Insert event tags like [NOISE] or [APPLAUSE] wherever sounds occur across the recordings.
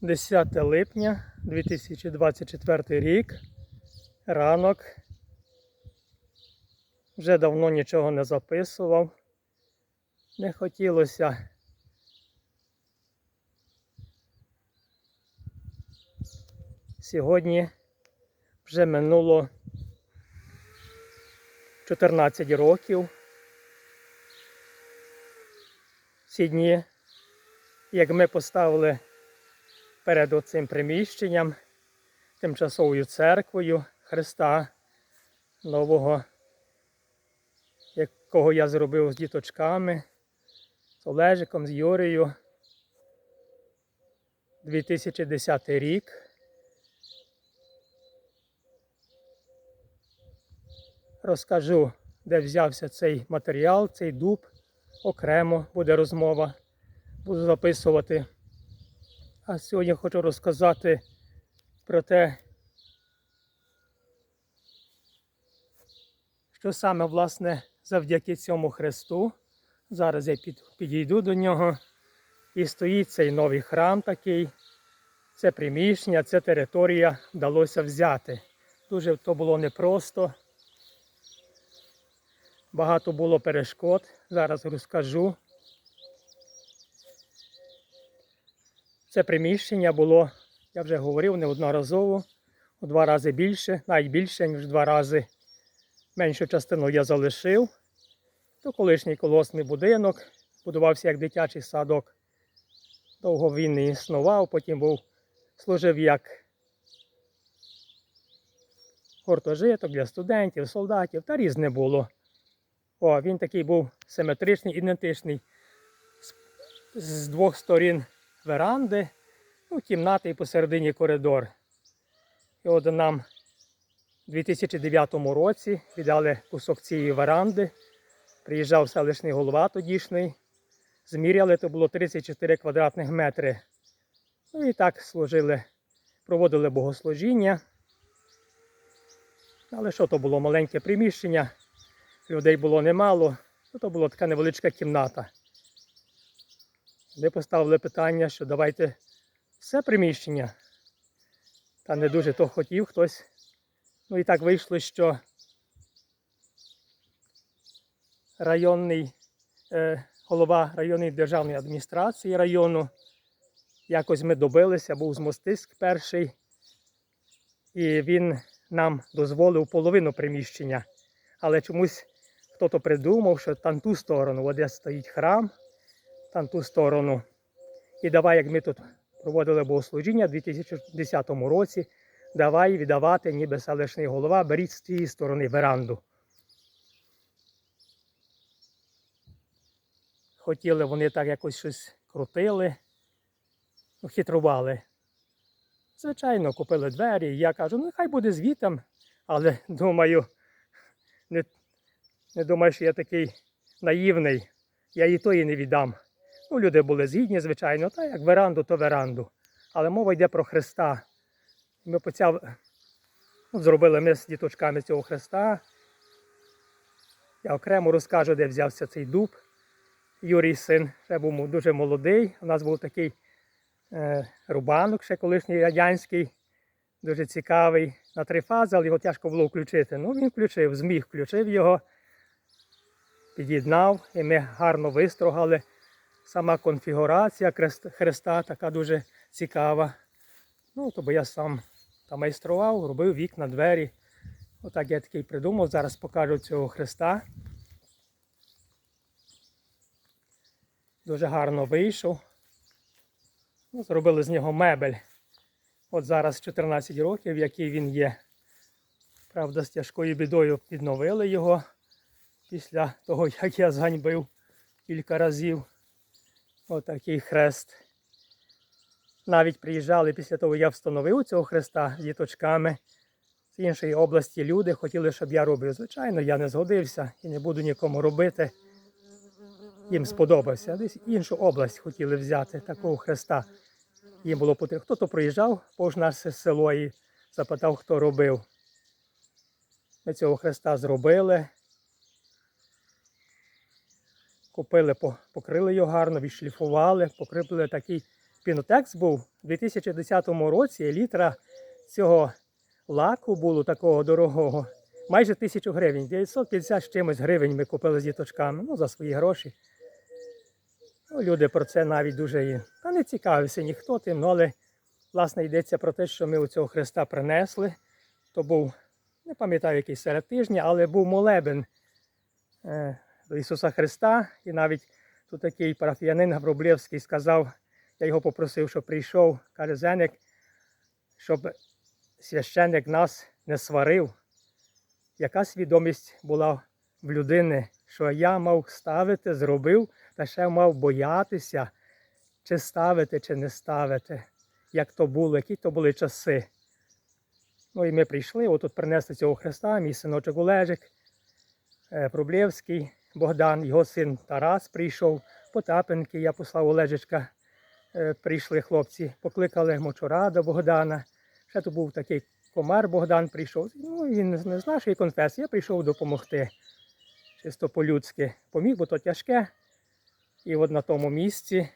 10 липня 2024 рік. Ранок. Вже давно нічого не записував. Не хотілося. Сьогодні вже минуло 14 років. Ці дні, як ми поставили перед цим приміщенням, тимчасовою церквою Христа Нового, якого я зробив з діточками, з Олежиком, з Юрією. 2010 рік. Розкажу, де взявся цей матеріал, цей дуб. Окремо буде розмова. Буду записувати. А сьогодні хочу розказати про те, що саме, власне, завдяки цьому хресту. Зараз я під, підійду до нього. І стоїть цей новий храм такий. Це приміщення, це територія вдалося взяти. Дуже то було непросто. Багато було перешкод. Зараз розкажу. Це приміщення було, я вже говорив неодноразово, у два рази більше, навіть більше, ніж два рази. Меншу частину я залишив. То колишній колосний будинок, будувався як дитячий садок. Довго він не існував, потім був, служив як гуртожиток для студентів, солдатів, та різне було. О, він такий був симетричний, ідентичний. З, з двох сторін веранди, ну, кімната і посередині коридор. І от нам у 2009 році віддали кусок цієї веранди. Приїжджав селищний голова тодішній. Зміряли, то було 34 квадратних метри. Ну і так служили, проводили богослужіння. Але що то було маленьке приміщення, людей було немало, ну, то була така невеличка кімната. Ми поставили питання, що давайте все приміщення. Та не дуже то хотів хтось. Ну і так вийшло, що районний е, голова районної державної адміністрації району. Якось ми добилися, був з Мостиськ перший, і він нам дозволив половину приміщення. Але чомусь хто-то придумав, що там ту сторону, от де стоїть храм, там ту сторону. І давай, як ми тут проводили богослужіння у 2010 році, давай віддавати, ніби селищний голова, беріть з цієї сторони веранду. Хотіли вони так якось щось крутили, ну, хитрували. Звичайно, купили двері. Я кажу, ну нехай буде звітом, але думаю, не, не думаю, що я такий наївний, я і то і не віддам. Ну, люди були згідні, звичайно, та як веранду, то веранду. Але мова йде про Христа. Ми поцяв... ну, зробили ми з діточками цього Христа. Я окремо розкажу, де взявся цей дуб. Юрій син ще був дуже молодий. У нас був такий е, рубанок, ще колишній радянський, дуже цікавий на три фази, але його тяжко було включити. Ну, він включив, зміг, включив його, під'єднав, і ми гарно вистрогали. Сама конфігурація хреста така дуже цікава. Ну, то я сам там майстрував, робив вікна, двері. Отак я такий придумав. Зараз покажу цього хреста. Дуже гарно вийшов. Ну, зробили з нього мебель. От зараз 14 років, який він є. Правда, з тяжкою бідою відновили його після того, як я зганьбив кілька разів. Отакий хрест. Навіть приїжджали після того, я встановив цього хреста з діточками з іншої області люди хотіли, щоб я робив. Звичайно, я не згодився і не буду нікому робити. Їм сподобався. Десь іншу область хотіли взяти такого хреста. Їм було потрібно. Хто-то приїжджав повз наше село і запитав, хто робив. Ми цього хреста зробили. Купили, покрили його гарно, відшліфували, покріпили такий Шпінотекс був у 2010 році літра цього лаку було такого дорогого. Майже тисячу гривень. 950 з чимось гривень ми купили з діточками. Ну, за свої гроші. Ну, люди про це навіть дуже і. Та не цікавився ніхто тим, ну, але власне йдеться про те, що ми у цього Христа принесли. То був, не пам'ятаю, який серед тижня, але був молебен е, до Ісуса Христа. І навіть тут такий парафіянин Гавроблєвський сказав, я його попросив, щоб прийшов, каже Зенек, щоб священник нас не сварив. Яка свідомість була в людини, що я мав ставити, зробив, та ще мав боятися, чи ставити, чи не ставити, як то було, які то були часи. Ну і ми прийшли, отут принесли цього Христа, мій синочок Олежик, е, Проблєвський Богдан, його син Тарас прийшов, Потапенки, я послав Олежечка. Е, Прийшли хлопці, покликали Мочорада Богдана. Ще тут був такий комар Богдан прийшов. Ну, він не з нашої конфесії, я прийшов допомогти. Чисто по-людськи поміг, бо то тяжке. І от на тому місці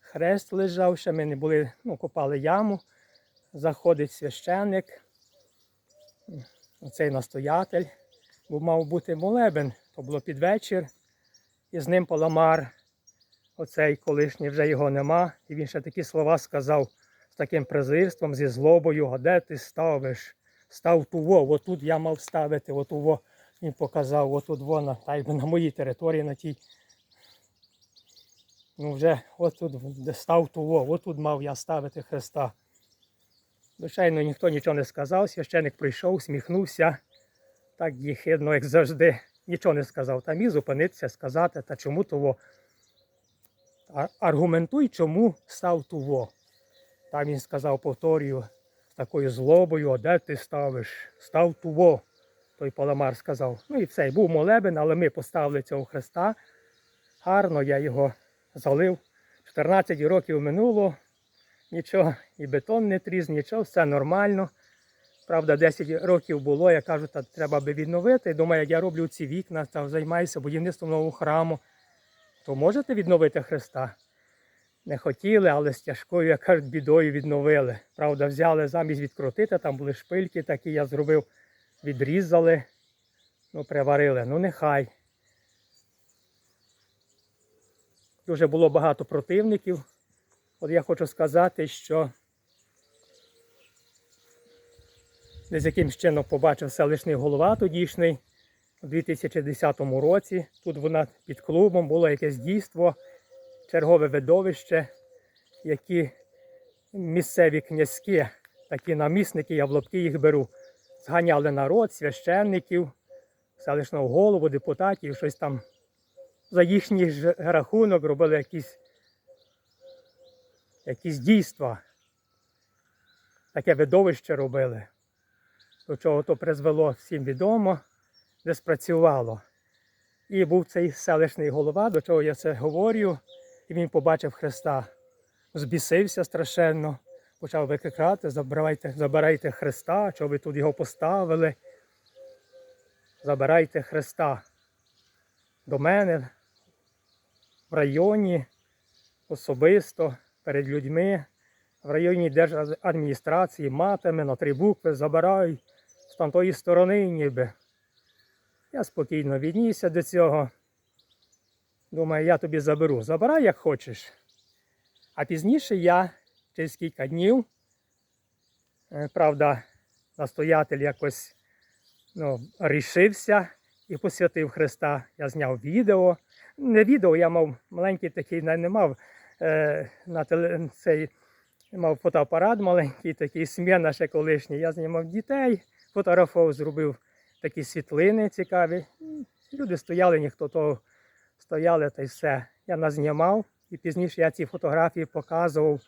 хрест лежав, ще ми не були, ну, копали яму. Заходить священник, оцей настоятель, бо мав бути молебен, то було під вечір, і з ним Паламар, оцей колишній вже його нема. І він ще такі слова сказав з таким презирством, зі злобою, а де ти ставиш? Став туво, отут я мав ставити, отуво. Він показав, отут вона, та й на моїй території, на тій. Ну вже отут де став туво, отут мав я ставити Христа. Звичайно, ніхто нічого не сказав. Священик прийшов, сміхнувся. Так їхидно, як завжди. Нічого не сказав. Та міг зупинитися, сказати, та чому того. Аргументуй, чому став туво. Там він сказав, повторюю, з такою злобою, а де ти ставиш? Став туво. Той Паламар сказав. Ну і все, був молебен, але ми поставили цього Христа. Гарно я його залив. 14 років минуло, нічого, і бетон не тріз, нічого, все нормально. Правда, 10 років було, я кажу, та треба би відновити. Думаю, як я роблю ці вікна та займаюся будівництвом нового храму, то можете відновити Христа? Не хотіли, але з тяжкою, як кажуть, бідою відновили. Правда, взяли замість відкрутити, там були шпильки такі, я зробив, відрізали, ну, приварили. Ну, нехай. Дуже було багато противників. От я хочу сказати, що десь якимсь чином побачив селищний голова тодішній у 2010 році. Тут вона під клубом було якесь дійство, чергове видовище, які місцеві князьки, такі намісники, я в лобки їх беру, зганяли народ, священників, селищного голову, депутатів, щось там за їхній рахунок робили якісь, якісь дійства. Таке видовище робили. До чого то призвело всім відомо, де спрацювало. І був цей селищний голова, до чого я це говорю, і він побачив Христа. Збісився страшенно, почав викрикати, забирайте, забирайте Христа, що ви тут його поставили. Забирайте Христа до мене в районі особисто перед людьми, в районі держадміністрації, матами на три букви забирають з там тої сторони ніби. Я спокійно віднісся до цього. Думаю, я тобі заберу. Забирай, як хочеш. А пізніше я через кілька днів, е, правда, настоятель якось ну, рішився і посвятив Христа. Я зняв відео. Не відео, я мав маленький такий, не, мав е, на теле, цей, мав фотоапарат маленький, такий сміна ще колишній. Я знімав дітей, фотографував, зробив такі світлини цікаві. Люди стояли, ніхто того стояли та й все. Я назнімав і пізніше я ці фотографії показував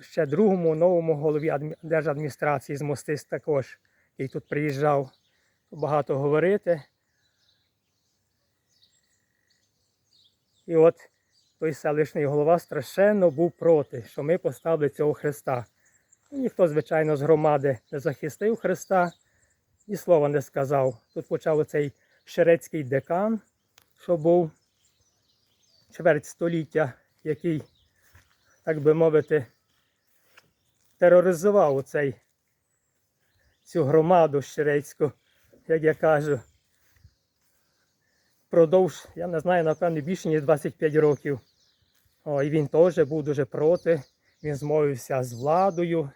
ще другому новому голові адмі- держадміністрації з Мостис також, який тут приїжджав багато говорити. І от той селищний голова страшенно був проти, що ми поставили цього Христа. Ніхто, звичайно, з громади не захистив Христа, ні слова не сказав. Тут почав оцей шерецький декан, що був чверть століття, який так би мовити, тероризував цей, цю громаду щерецьку, як я кажу. Продовж, я не знаю, напевно, більше ніж 25 років. О, і він теж був дуже проти. Він змовився з владою.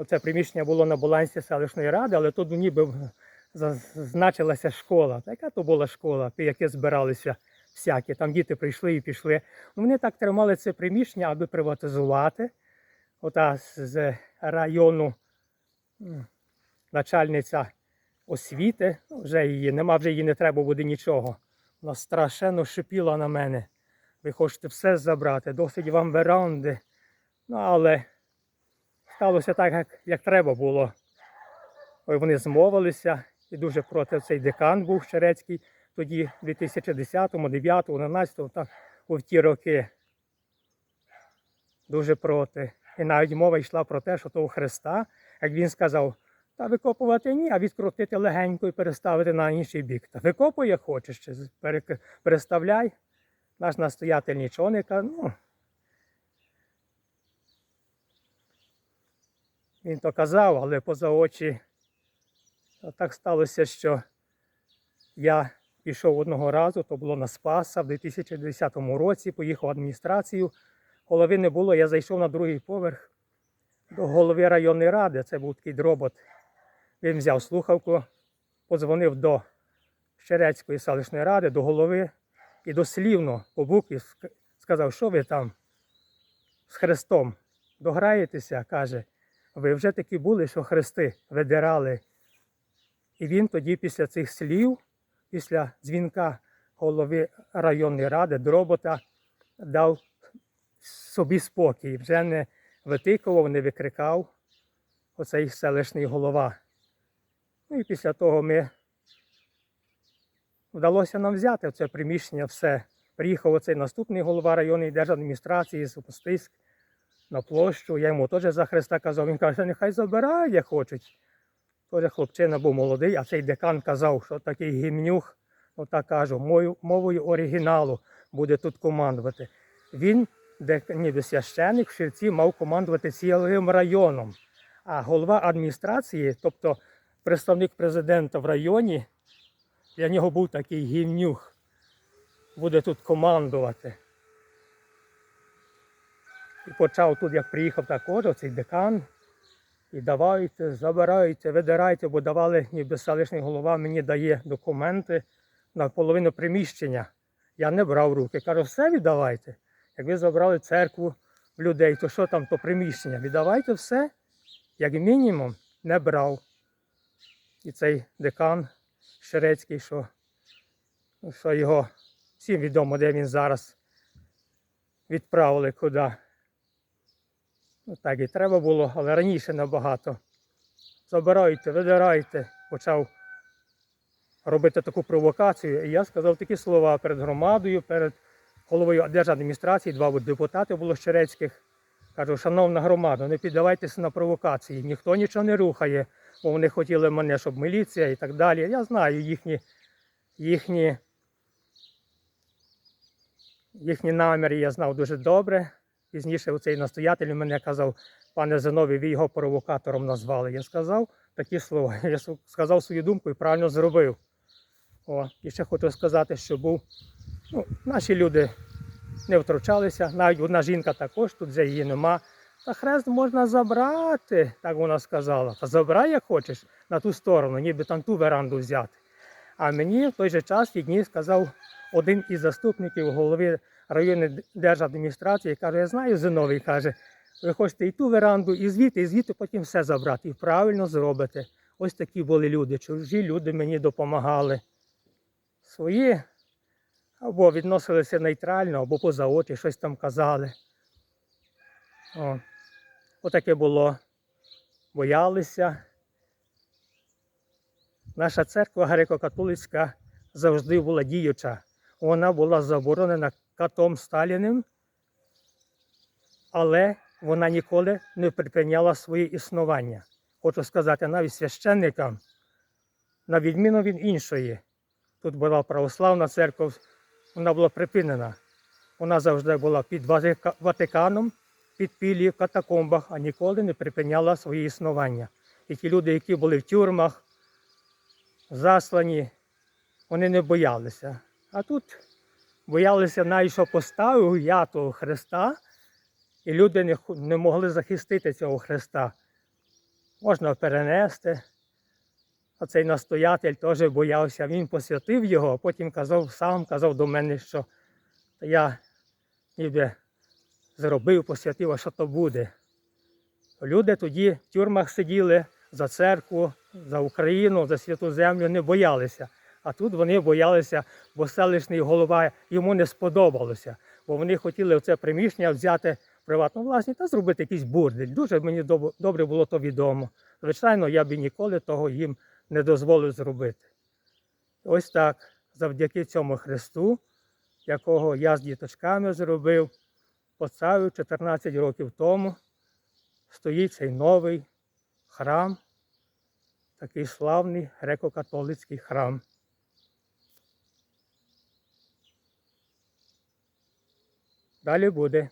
Оце приміщення було на балансі селищної ради, але тут ніби зазначилася школа. Та яка то була школа, яке збиралися всякі. Там діти прийшли і пішли. Ну, Вони так тримали це приміщення, аби приватизувати. Ота з району начальниця освіти, ну, вже її нема, вже її не треба буде нічого. Вона страшенно шипіла на мене. Ви хочете все забрати, досить вам веранди. Ну, але сталося так, як, як треба було. Ой, вони змовилися і дуже проти цей декан був Щерецький тоді, в 2010, 2009, 2011, так, у ті роки. Дуже проти. І навіть мова йшла про те, що того Христа, як він сказав, та викопувати ні, а відкрутити легенько і переставити на інший бік. Та викопуй, як хочеш, переставляй. Наш настоятель нічого не каже. Ну, він то казав, але поза очі так сталося, що я пішов одного разу, то було на Спаса в 2010 році, поїхав в адміністрацію. Голови не було, я зайшов на другий поверх до голови районної ради. Це був такий дробот. Він взяв слухавку, подзвонив до Щерецької селищної ради, до голови і дослівно по букві сказав, що ви там з Христом дограєтеся, каже, ви вже такі були, що хрести видирали. І він тоді після цих слів, після дзвінка голови районної ради, дробота, дав собі спокій, вже не витикував, не викрикав оцей селищний голова. Ну і після того ми вдалося нам взяти це приміщення все. Приїхав оцей наступний голова районної держадміністрації з Опустиськ на площу. Я йому теж за Христа казав. Він каже, нехай забирають, як хочуть. Теж хлопчина був молодий, а цей декан казав, що такий гімнюх, отак кажу, мою, мовою оригіналу буде тут командувати. Він, де ніби священик в Ширці, мав командувати цілим районом. А голова адміністрації, тобто представник президента в районі, для нього був такий гімнюх, буде тут командувати. І почав тут, як приїхав також, оцей декан, і давайте, забирайте, видирайте, бо давали, ніби селищний голова мені дає документи на половину приміщення. Я не брав руки. Кажу, все віддавайте. Як ви забрали церкву в людей, то що там то приміщення? Віддавайте все, як мінімум, не брав. І цей декан Шерецький, що, що його всім відомо, де він зараз відправили куди. Так і треба було, але раніше набагато. Забирайте, видирайте. Почав робити таку провокацію. І я сказав такі слова перед громадою, перед головою держадміністрації, два депутати було Щерецьких. Кажу, шановна громада, не піддавайтеся на провокації, ніхто нічого не рухає, бо вони хотіли мене, щоб міліція і так далі. Я знаю їхні, їхні, їхні наміри, я знав дуже добре. Пізніше цей настоятель мене казав, пане Зиновій, ви його провокатором назвали. Я сказав такі слова. [LAUGHS] Я сказав свою думку і правильно зробив. О, і ще хочу сказати, що був, ну, наші люди не втручалися, навіть одна жінка також, тут вже її нема. Та хрест можна забрати, так вона сказала. Та забирай, як хочеш, на ту сторону, ніби там ту веранду взяти. А мені в той же час дні сказав один із заступників голови районної держадміністрації, каже, я знаю Зиновій, каже, ви хочете і ту веранду, і звідти, і звідти потім все забрати. І правильно зробите. Ось такі були люди. Чужі люди мені допомагали. Свої або відносилися нейтрально, або поза очі, щось там казали. О, отаке було. Боялися. Наша церква греко-католицька завжди була діюча. Вона була заборонена катом Сталіним, але вона ніколи не припиняла своє існування. Хочу сказати, навіть священникам, на відміну від іншої, тут була православна церква, вона була припинена. Вона завжди була під Ватика- Ватиканом, підпіллі в катакомбах, а ніколи не припиняла своє існування. І ті люди, які були в тюрмах, заслані, вони не боялися. А тут боялися навіть, що поставив я того Христа, і люди не, не могли захистити цього Христа. Можна перенести. Оцей настоятель теж боявся, він посвятив його, а потім казав сам, казав до мене, що я ніби зробив, посвятив, а що то буде. Люди тоді в тюрмах сиділи за церкву, за Україну, за святу землю, не боялися. А тут вони боялися, бо селищний голова йому не сподобалося, бо вони хотіли це приміщення взяти приватну власність та зробити якийсь бурдель. Дуже мені добре було то відомо. Звичайно, я б ніколи того їм не дозволив зробити. Ось так, завдяки цьому Христу, якого я з діточками зробив, поставив 14 років тому, стоїть цей новий храм, такий славний греко-католицький храм. Далі буде.